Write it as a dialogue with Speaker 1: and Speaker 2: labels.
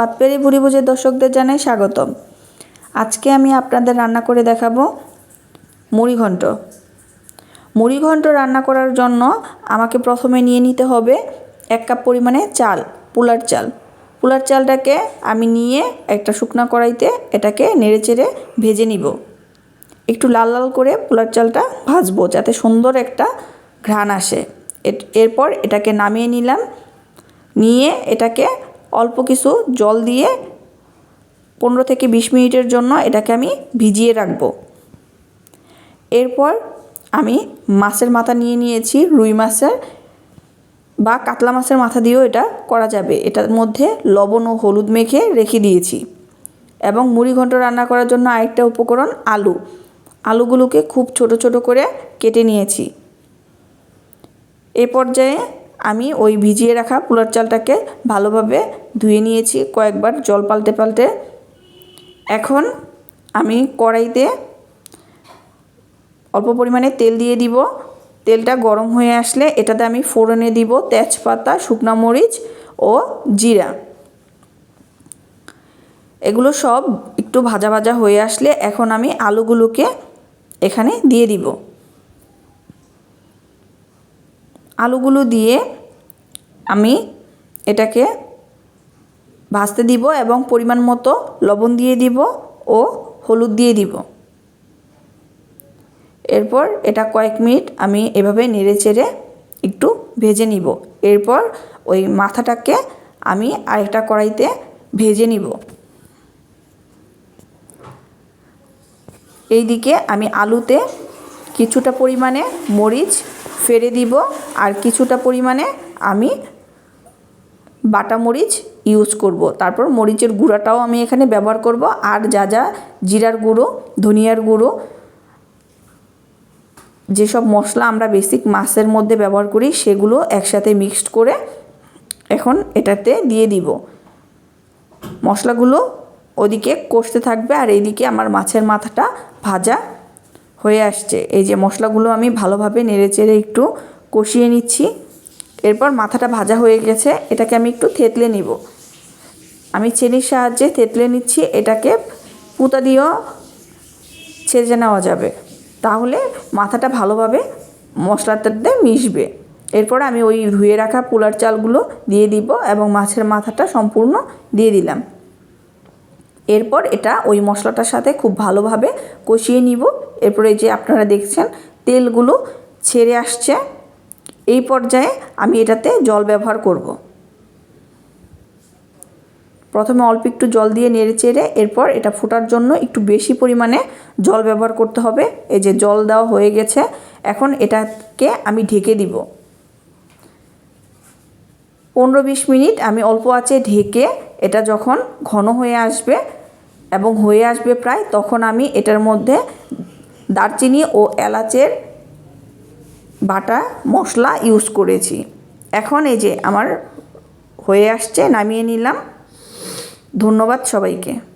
Speaker 1: পাতপেরি ভুড়ি ভুজের দর্শকদের জানাই স্বাগতম। আজকে আমি আপনাদের রান্না করে দেখাবো মুড়ি ঘন্ট। মুড়ি ঘন্ট রান্না করার জন্য আমাকে প্রথমে নিয়ে নিতে হবে এক কাপ পরিমাণে চাল, পুলার চাল। পুলার চালটাকে আমি নিয়ে একটা শুকনা কড়াইতে এটাকে নেড়েচেড়ে ভেজে নিব। একটু লাল লাল করে পোলার চালটা ভাজবো যাতে সুন্দর একটা ঘ্রাণ আসে। এরপর এটাকে নামিয়ে নিলাম। নিয়ে এটাকে অল্প কিছু জল দিয়ে পনেরো থেকে বিশ মিনিটের জন্য এটাকে আমি ভিজিয়ে রাখব। এরপর আমি মাছের মাথা নিয়ে নিয়েছি, রুই মাছের বা কাতলা মাছের মাথা দিয়েও এটা করা যাবে। এটার মধ্যে লবণ ও হলুদ মেখে রেখে দিয়েছি। এবং মুড়ি ঘন্ট রান্না করার জন্য আরেকটা উপকরণ আলু। আলুগুলোকে খুব ছোট ছোট করে কেটে নিয়েছি। এ পর্যায়ে আমি ওই ভিজিয়ে রাখা পোলার চালটাকে ভালোভাবে ধুয়ে নিয়েছি, কয়েকবার জল পাল্টে পাল্টে। এখন আমি কড়াইতে অল্প পরিমাণে তেল দিয়ে দিব। তেলটা গরম হয়ে আসলে এটাতে আমি ফোড়নে দিব তেজপাতা, শুকনা মরিচ ও জিরা। এগুলো সব একটু ভাজা ভাজা হয়ে আসলে এখন আমি আলুগুলোকে এখানে দিয়ে দিব। আলুগুলো দিয়ে আমি এটাকে ভাজতে দিব এবং পরিমাণ মতো লবণ দিয়ে দিব ও হলুদ দিয়ে দিব। এরপর এটা কয়েক মিনিট আমি এভাবে নেড়ে চেড়ে একটু ভেজে নিব। এরপর ওই মাথাটাকে আমি আরেকটা কড়াইতে ভেজে নিব। এইদিকে আমি আলুতে কিছুটা পরিমাণে মরিচ ফেলে দিব আর কিছুটা পরিমাণে আমি বাটা মরিচ ইউজ করব। তারপর মরিচের গুঁড়াটাও আমি এখানে ব্যবহার করব। আর যা যা জিরার গুঁড়ো, ধনিয়ার গুঁড়ো, যেসব মশলা আমরা বেসিক মাছের মধ্যে ব্যবহার করি, সেগুলো একসাথে মিক্সড করে এখন এটাতে দিয়ে দিব। মশলাগুলো ওদিকে কষতে থাকবে আর এইদিকে আমার মাছের মাথাটা ভাজা হয়ে আসছে। এই যে মশলাগুলো আমি ভালোভাবে নেড়ে চেড়ে একটু কষিয়ে নিচ্ছি। এরপর মাথাটা ভাজা হয়ে গেছে, এটাকে আমি একটু থেতলে নিব। আমি চেনির সাহায্যে থেতলে নিচ্ছি, এটাকে পুঁতা দিয়েও ছেঁচে নেওয়া যাবে। তাহলে মাথাটা ভালোভাবে মশলাটাতে মিশবে। এরপর আমি ওই ধুয়ে রাখা পোলার চালগুলো দিয়ে দিব এবং মাছের মাথাটা সম্পূর্ণ দিয়ে দিলাম। এরপর এটা ওই মশলাটার সাথে খুব ভালোভাবে কষিয়ে নিব। এরপরে যে আপনারা দেখছেন, তেলগুলো ছেড়ে আসছে। এই পর্যায়ে আমি এটাতে জল ব্যবহার করব। প্রথমে অল্প একটু জল দিয়ে নেড়ে চেড়ে এরপর এটা ফোটার জন্য একটু বেশি পরিমাণে জল ব্যবহার করতে হবে। এই যে জল দেওয়া হয়ে গেছে, এখন এটাকে আমি ঢেকে দিব। পনেরো বিশ মিনিট আমি অল্প আঁচে ঢেকে এটা যখন ঘন হয়ে আসবে এবং হয়ে আসবে প্রায়, তখন আমি এটার মধ্যে দারচিনি ও এলাচের বাটা মশলা ইউজ করেছি। এখন এই যে আমার হয়ে আসছে নামিয়ে নিলাম। ধন্যবাদ সবাইকে।